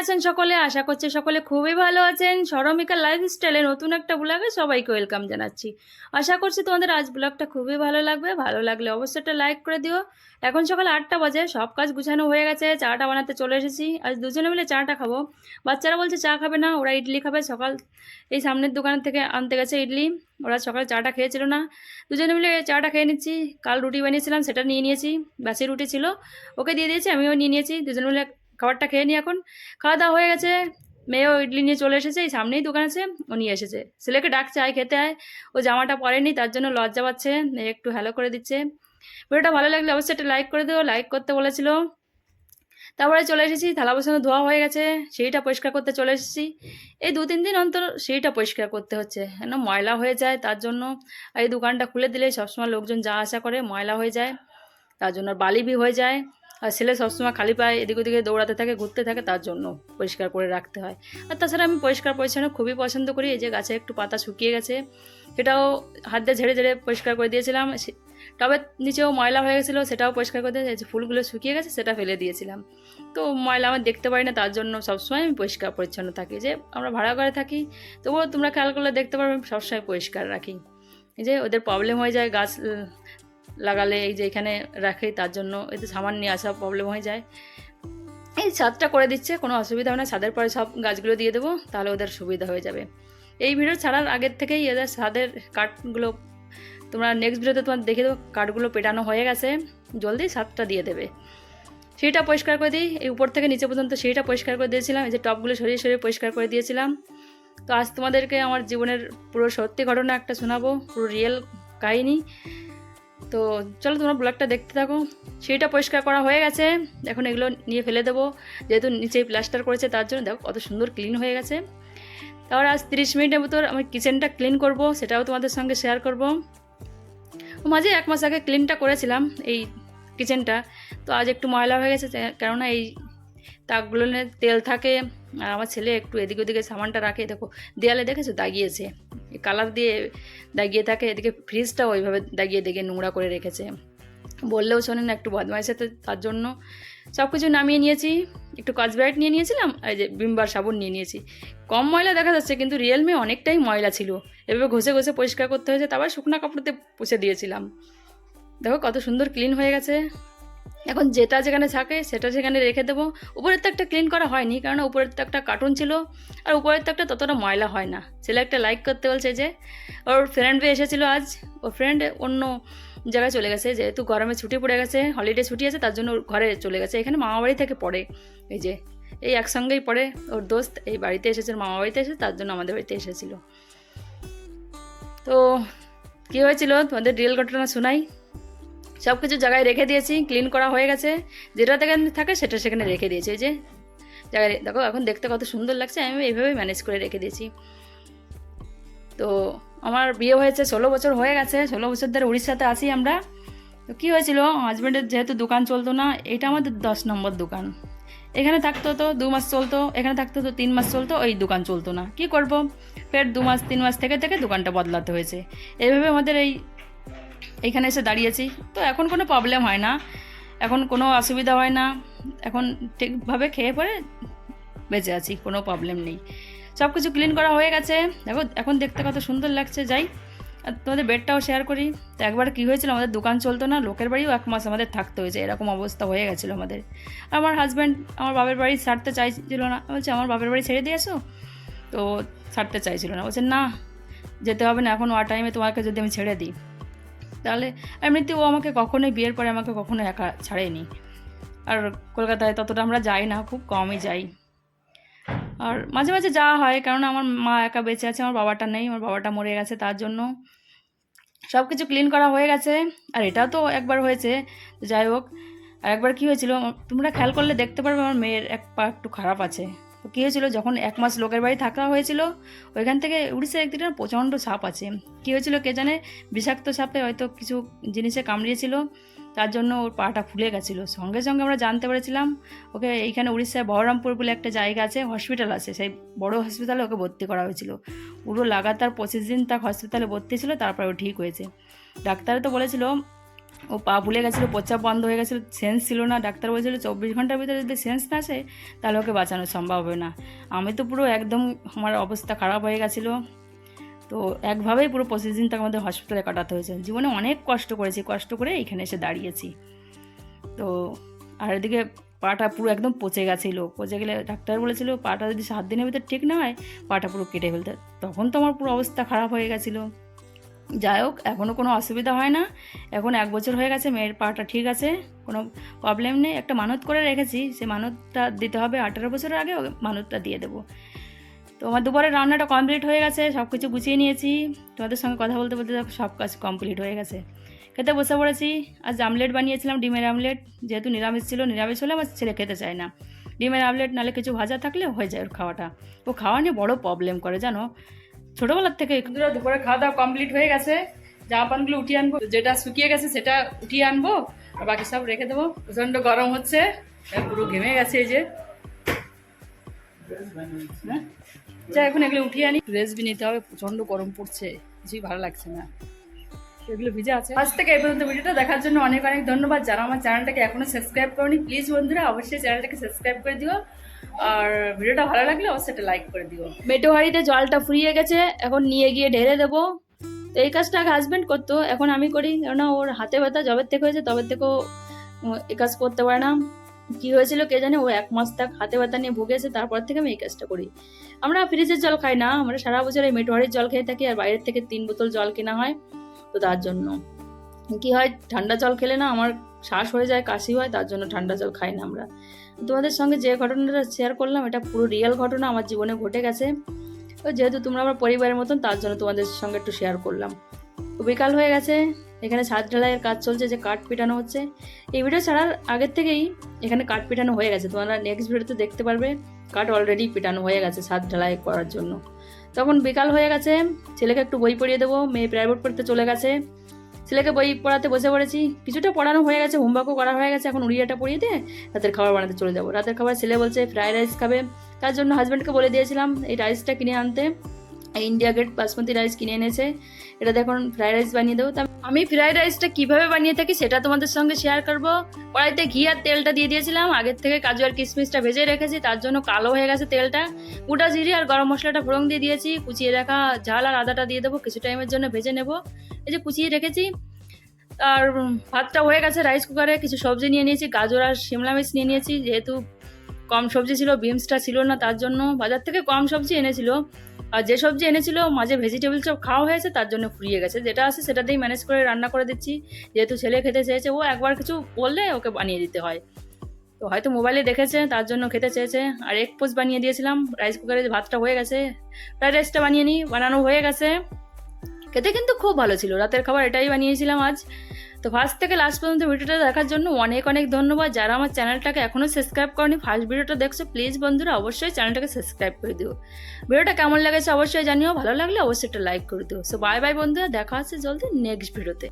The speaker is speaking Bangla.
আছেন সকলে? আশা করছি সকলে খুবই ভালো আছেন। সরমিকা লাইফস্টাইলে নতুন একটা ব্লগে সবাইকে ওয়েলকাম জানাচ্ছি। আশা করছি তোমাদের আজ ব্লগটা খুবই ভালো লাগবে। ভালো লাগলে অবশ্যই একটা লাইক করে দিও। এখন সকাল আটটা বাজে, সব কাজ গুছানো হয়ে গেছে, চাটা বানাতে চলে এসেছি। আজ দুজনে মিলে চাটা খাব। বাচ্চারা বলছে চা খাবে না, ওরা ইডলি খাবে। সকাল এই সামনের দোকান থেকে আনতে গেছে ইডলি। ওরা সকালে চাটা খেয়েছিল না। দুজনে মিলে চাটা খেয়ে নিচ্ছি। কাল রুটি বানিয়েছিলাম, সেটা নিয়ে নিয়েছি। বাসি রুটি ছিল, ওকে দিয়ে দিয়েছি, আমিও নিয়ে নিয়েছি। দুজনে মিলে খাবারটা খেয়ে নিই এখন। খাওয়া দাওয়া হয়ে গেছে। মেয়েও ইডলি নিয়ে চলে এসেছে, এই সামনেই দোকান আছে, ও নিয়ে এসেছে। ছেলেকে ডাকছে, আয় খেতে আয়। ও জামাটা পরেনি, তার জন্য লজ্জা পাচ্ছে, মেয়ে একটু হ্যালো করে দিচ্ছে। ভিডিওটা ভালো লাগলে অবশ্যই একটা লাইক করে দিও লাইক করতে বলেছিল। তারপরে চলে এসেছি, থালা বাসন ধোয়া হয়ে গেছে, সেইটা পরিষ্কার করতে চলে এসেছি। এই দু তিন দিন অন্তর সেইটা পরিষ্কার করতে হচ্ছে, কেন ময়লা হয়ে যায় তার জন্য। এই দোকানটা খুলে দিলে সবসময় লোকজন যা আশা করে ময়লা হয়ে যায়, তার জন্য বালিবি হয়ে যায়। আর ছেলে সবসময় খালি পায়ে এদিক ওদিকে দৌড়াতে থাকে, ঘুরতে থাকে, তার জন্য পরিষ্কার করে রাখতে হয়। আর তাছাড়া আমি পরিষ্কার পরিচ্ছন্ন খুবই পছন্দ করি, এই যে গাছে একটু পাতা শুকিয়ে গেছে, সেটাও হাত দিয়ে ঝেড়ে ঝেড়ে পরিষ্কার করে দিয়েছিলাম টবের নিচেও ময়লা হয়ে গেছিল, সেটাও পরিষ্কার করে দিয়ে এই যে ফুলগুলো শুকিয়ে গেছে, সেটা ফেলে দিয়েছিলাম। তো ময়লা আমার দেখতে পারি না, তার জন্য সবসময় আমি পরিষ্কার পরিচ্ছন্ন থাকি, যে আমরা ভাড়া করে থাকি, তবুও তোমরা খেয়াল করলে দেখতে পারবে আমি সবসময় পরিষ্কার রাখি। যে ওদের প্রবলেম হয়ে যায়, গাছ লাগালে এই যে এখানে রাখি, তার জন্য এতে সামান নিয়ে আসা প্রবলেম হয়ে যায়। এই ছাদটা করে দিচ্ছে, কোনো অসুবিধা হবে না। ছাদের পরে সব গাছগুলো দিয়ে দেবো, তাহলে ওদের সুবিধা হয়ে যাবে। এই ভিডিও ছাড়ার আগের থেকেই এদের ছাদের কাঠগুলো, তোমরা নেক্সট ভিডিওতে তোমার দেখে দেবো, কাঠগুলো পেটানো হয়ে গেছে। জলদি ছাদটা দিয়ে দেবে। সেইটা পরিষ্কার করে দিই। এই উপর থেকে নিচে পর্যন্ত সেইটা পরিষ্কার করে দিয়েছিলাম। এই যে টপগুলো সরিয়ে সরিয়ে পরিষ্কার করে দিয়েছিলাম। তো আজ তোমাদেরকে আমার জীবনের পুরো সত্যি ঘটনা একটা শোনাবো, পুরো রিয়েল কাহিনী। তো চলো তোমরা ব্লগটা দেখতে থাকো। সেইটা পরিষ্কার করা হয়ে গেছে। এখন এগুলো নিয়ে ফেলে দেবো। যেহেতু নিচেই প্লাস্টার করেছে, তার জন্য দেখো কত সুন্দর ক্লিন হয়ে গেছে। তারপর আজ তিরিশ মিনিটের ভিতর আমি কিচেনটা ক্লিন করব, সেটাও তোমাদের সঙ্গে শেয়ার করব। মাঝে এক মাস আগে ক্লিনটা করেছিলাম এই কিচেনটা। তো আজ একটু ময়লা হয়ে গেছে কেননা এই তাকগুলো তেল থাকে। আর আমার ছেলে একটু এদিক ওদিকে সামানটা রাখে। দেখো দেয়ালে দেখেছ? দাগিয়েছে। কালার দিয়ে দাগিয়ে থাকে, এদিকে ফ্রিজটাও ওইভাবে দাগিয়ে দেখে নোংরা করে রেখেছে। বললেও শোনেন একটু বদমাইশে তো তার জন্য। সব কিছু নামিয়ে নিয়েছি, একটু কচব্রাইট নিয়ে নিয়েছিলাম এই যে বিমবার সাবুন নিয়ে নিয়েছি। কম ময়লা দেখা যাচ্ছে, কিন্তু রিয়েলমি অনেকটাই ময়লা ছিল। এভাবে ঘষে ঘষে পরিষ্কার করতে হয়েছে, তারপর শুকনা কাপড়তে পুষে দিয়েছিলাম। দেখো কত সুন্দর ক্লিন হয়ে গেছে। এখন যেটা যেখানে থাকে, সেটা সেখানে রেখে দেবো। উপরের তাকটা ক্লিন করা হয়নি, কারণ উপরের তাকটা কার্টুন ছিল। আর উপরের তাকটা ততটা ময়লা হয় না। ছেলে একটা লাইক করতে বলছে যে, ওর ফ্রেন্ড এসেছিল আজ। ওর ফ্রেন্ড অন্য জায়গায় চলে গেছে, যেহেতু গরমে ছুটি পড়ে গেছে হলিডে ছুটি আছে, তার জন্য ঘরে চলে গেছে। এখানে মামাবাড়ি থেকে পড়ে। এই যে, এই একসঙ্গেই পড়ে। ওর দোস্ত এই বাড়িতে এসেছে মামা বাড়িতে এসেছে, তার জন্য আমাদের বাড়িতে এসেছিল। তো, কী হয়েছিল? তোমাদের রিয়েল ঘটনা শোনাই। সব কিছু জায়গায় রেখে দিয়েছি ক্লিন করা হয়ে গেছে। যেটা যেখানে থাকে সেটা সেখানে রেখে দিয়েছি যে। জায়গায় দেখো, এখন দেখতে কত সুন্দর লাগছে, আমি এইভাবেই ম্যানেজ করে রেখে দিয়েছি। তো আমার বিয়ে হয়েছে, ষোলো বছর হয়ে গেছে, ষোলো বছর ধরে উড়িষ্যাতে আছি আমরা। তো কী হয়েছিল হাজব্যান্ডের যেহেতু দোকান চলতো না, এটা আমাদের দশ নম্বর দোকান। এখানে থাকতো তো দু মাস চলতো, এখানে থাকতো তো তিন মাস চলতো, ওই দোকান চলতো না। কি করব? ফের দু মাস, তিন মাস থেকে থেকে দোকানটা বদলাতে হয়েছে। এইভাবে আমাদের এই এইখানে এসে দাঁড়িয়েছি। তো এখন কোনো প্রবলেম হয় না। এখন কোনো অসুবিধা হয় না। এখন ঠিকভাবে খেয়ে পরে বেঁচে আছি, কোনো প্রবলেম নেই। সব কিছু ক্লিন করা হয়ে গেছে। দেখো, এখন দেখতে কত সুন্দর লাগছে, যাই। আর তোমাদের বেডটাও শেয়ার করি। তো একবার কী হয়েছিল, আমাদের দোকান চলতো না, লোকের বাড়িও এক মাস আমাদের থাকতে হয়েছে, এরকম অবস্থা হয়ে গেছিল আমাদের। আমার হাজব্যান্ড আমার বাবার বাড়ি ছাড়তে চাইছিল না। বলছে, আমার বাবার বাড়ি ছেড়ে দিয়ে আসো তো ছাড়তে চাইছিল না। বলছে, না, যেতে হবে না, এখন ওয়ার টাইমে তোমাকে যদি আমি ছেড়ে দিই। তাহলে এমনিতে ও আমাকে কখনোই বিয়ের পরে আমাকে কখনো একা ছাড়েনি। আর কলকাতায় ততটা আমরা যাই না, খুব কমই যাই। আর মাঝে মাঝে যাওয়া হয় কারণ আমার মা একা বেঁচে আছে, আমার বাবাটা নেই, আমার বাবাটা মরে গেছে তার জন্য। সব কিছু ক্লিন করা হয়ে গেছে, আর এটাও তো একবার হয়েছে। যাই হোক, আর একবার কী হয়েছিল, তোমরা খেয়াল করলে দেখতে পারবে, আমার মেয়ের এক পা একটু খারাপ আছে। কী হয়েছিল? যখন এক মাস লোকের বাড়ি থাকা হয়েছিল, ওইখান থেকে উড়িষ্যার একদিকে প্রচণ্ড সাপ আছে। কী হয়েছিল কে জানে? বিষাক্ত সাপে হয়তো কিছু জিনিসে কামড়িয়েছিল, তার জন্য ওর পাটা ফুলে গেছিল। সঙ্গে সঙ্গে আমরা জানতে পেরেছিলাম, ওকে এইখানে উড়িষ্যায় বহরমপুর বলে একটা জায়গা আছে, হসপিটাল আছে। সেই বড় হসপিটালে ওকে ভর্তি করা হয়েছিল। পুরো লাগাতার পঁচিশ দিন তার হসপিটালে ভর্তি ছিল, তারপরে ও ঠিক হয়েছে। ডাক্তারে তো বলেছিল ও পা ভুলে গেছিল প্রচাপ বন্ধ হয়ে গেছিল সেন্স ছিল না। ডাক্তার বলছিল চব্বিশ ঘণ্টার ভিতরে যদি সেন্স না আসে, তাহলে ওকে বাঁচানো সম্ভব হবে না। আমি তো পুরো একদম আমার অবস্থা খারাপ হয়ে গেছিল। তো একভাবেই পুরো পঁচিশ দিন তাকে আমাদের হসপিটালে কাটাতে হয়েছে। জীবনে অনেক কষ্ট করেছি, কষ্ট করে এখানে এসে দাঁড়িয়েছি। তো আর এদিকে পাটা পুরো একদম পচে গেছিল। পচে গেলে ডাক্তার বলেছিল পাটা যদি সাত দিনের ভিতর ঠিক না হয়, পাটা পুরো কেটে ফেলতে। তখন তো আমার পুরো অবস্থা খারাপ হয়ে গেছিল। যাই হোক এখনও কোনো অসুবিধা হয় না। এখন এক বছর হয়ে গেছে, মেয়ের পাটা ঠিক আছে, কোনো প্রবলেম নেই। একটা মানত করে রেখেছি, সে মানতটা দিতে হবে। আঠারো বছরের আগে মানতটা দিয়ে দেবো। তো আমার দুপুরে রান্নাটা কমপ্লিট হয়ে গেছে সব কিছু গুছিয়ে নিয়েছি। তোমাদের সঙ্গে কথা বলতে বলতে সব কাজ কমপ্লিট হয়ে গেছে। খেতে বসে পড়েছি। আজ আমলেট বানিয়েছিলাম, ডিমের আমলেট। যেহেতু নিরামিষ ছিল, নিরামিষ হলে আমার ছেলে খেতে চায় না। ডিমের আমলেট নালে কিছু ভাজা থাকলে হয়ে যায় ওর খাওয়াটা। ও খাওয়া নিয়ে বড়ো প্রবলেম করে, জানো? ছোটোবেলার থেকে দুপুরে খাওয়া দাওয়া কমপ্লিট হয়ে গেছে। জামা প্যান্টগুলো উঠিয়ে আনব। যেটা শুকিয়ে গেছে সেটা উঠিয়ে আনব। আর বাকি সব রেখে দেবো। প্রচণ্ড গরম হচ্ছে। পুরো ঘেমে গেছে এই যে। হ্যাঁ? যা, এখন এগুলো উঠিয়ে আনি। রেসবি নিতে হবে। প্রচণ্ড গরম পড়ছে। কিছুই ভালো লাগছে না। এগুলো ভিজে আছে। আজ থেকে এই পর্যন্ত ভিডিওটা দেখার জন্য অনেক অনেক ধন্যবাদ। যারা আমার চ্যানেলটাকে এখনও সাবস্ক্রাইব করনি প্লিজ বন্ধুরা অবশ্যই চ্যানেলটাকে সাবস্ক্রাইব করে দিও। আর ভিডিওটা ভালো লাগলে অবশ্যই একটা লাইক করে দিও। মেটো হাঁড়িতে জলটা ফুরিয়ে গেছে এখন নিয়ে গিয়ে ঢেলে দেবো। তো এই কাজটা আগে হাজব্যান্ড করতো এখন আমি করি। কেননা ওর হাতে ব্যথা জবের থেকে হয়েছে তবে থেকেও এই কাজ করতে পারে না। কি হয়েছিল কে জানে ও এক মাস তাক হাতে ব্যথা নিয়ে ভুগেছে তারপর থেকে আমি এই কাজটা করি। আমরা ফ্রিজের জল খাই না আমরা সারা বছর এই মেটোহারির জল খেয়ে থাকি আর বাইরের থেকে তিন বোতল জল কেনা হয়। তো তার জন্য। কি হয়, ঠান্ডা জল খেলে না আমার শ্বাস হয়ে যায়, কাশি হয়, তার জন্য ঠান্ডা জল খাই না আমরা। তোমাদের সঙ্গে যে ঘটনাটা শেয়ার করলাম, এটা পুরো রিয়েল ঘটনা, আমার জীবনে ঘটে গেছে। তো যেহেতু তোমরা আমার পরিবারের মতন, তার জন্য তোমাদের সঙ্গে একটু শেয়ার করলাম। তো বিকাল হয়ে গেছে, এখানে ছাদ ঢালাইয়ের কাজ চলছে, যে কাঠ পিটানো হচ্ছে। এই ভিডিও ছাড়ার আগের থেকেই এখানে কাঠ পিটানো হয়ে গেছে। তোমরা নেক্সট ভিডিওতে দেখতে পারবে, কাঠ অলরেডি পিটানো হয়ে গেছে ছাদ ঢালাই করার জন্য। তখন বিকাল হয়ে গেছে, ছেলেকে একটু বই পড়িয়ে দেবো, মেয়ে প্রাইভেট পড়তে চলে গেছে। ছেলেকে বই পড়াতে বসে পড়েছি, কিছুটা পড়ানো হয়ে গেছে হোমওয়ার্কও করা হয়ে গেছে, এখন উড়িয়াটা পড়িয়ে দিয়ে রাতের খাবার বানাতে চলে যাব। রাতের খাবার ছেলে বলছে ফ্রায়েড রাইস খাবে? তার জন্য হাজব্যান্ডকে বলে দিয়েছিলাম, এই রাইসটা কিনে আনতে। ইন্ডিয়া গেট বাসমতি রাইস কিনে এনেছে। এটা দেখুন ফ্রাইড রাইস বানিয়ে দেবো। তা আমি ফ্রাইড রাইসটা কীভাবে বানিয়ে থাকি সেটা তোমাদের সঙ্গে শেয়ার করব। কড়াইতে ঘি আর তেলটা দিয়ে দিয়েছিলাম। আগের থেকে কাজু আর কিশমিশটা ভেজে রেখেছি, তার জন্য কালো হয়ে গেছে তেলটা। গোটা জিরে আর গরম মশলাটা ফোড়ন দিয়ে দিয়েছি। কুচিয়ে রাখা ঝাল আর আদাটা দিয়ে দেবো, কিছু টাইমের জন্য ভেজে নেব। এই যে কুচিয়ে রেখেছি, আর ভাতটা হয়ে গেছে রাইস কুকারে কিছু সবজি নিয়ে নিয়েছি, গাজর আর শিমলা মির্চ নিয়ে নিয়েছি। যেহেতু কম সবজি ছিল বিনসটা ছিল না তার জন্য বাজার থেকে কম সবজি এনেছিল। আর যে সবজি এনেছিল, মাঝে ভেজিটেবল সব খাওয়া হয়েছে, তার জন্য ফুরিয়ে গেছে। যেটা আছে সেটা সেটাতেই ম্যানেজ করে রান্না করে দিচ্ছি। যেহেতু ছেলে খেতে চেয়েছে, ও একবার কিছু বললে ওকে বানিয়ে দিতে হয়। তো হয়তো মোবাইলে দেখেছে, তার জন্য খেতে চেয়েছে। আর এক পোস্ট বানিয়ে দিয়েছিলাম রাইস কুকারে ভাতটা হয়ে গেছে। ফ্রাইড রাইসটা বানিয়ে নিই বানানো হয়ে গেছে। খেতে কিন্তু খুব ভালো ছিল। রাতের খাবার এটাই বানিয়েছিলাম আজ। তো ফার্স্ট থেকে লাস্ট পর্যন্ত ভিডিওটা দেখার জন্য অনেক অনেক ধন্যবাদ। যারা আমার চ্যানেলটাকে এখনও সাবস্ক্রাইব করেনি ফার্স্ট ভিডিওটা দেখছ প্লিজ বন্ধুরা অবশ্যই চ্যানেলটাকে সাবস্ক্রাইব করে দিও। ভিডিওটা কেমন লেগেছে অবশ্যই জানিও, ভালো লাগলে অবশ্যই একটা লাইক করে দিও। সো বাই বাই বন্ধুরা, দেখা আছে জলদি নেক্সট ভিডিওতে।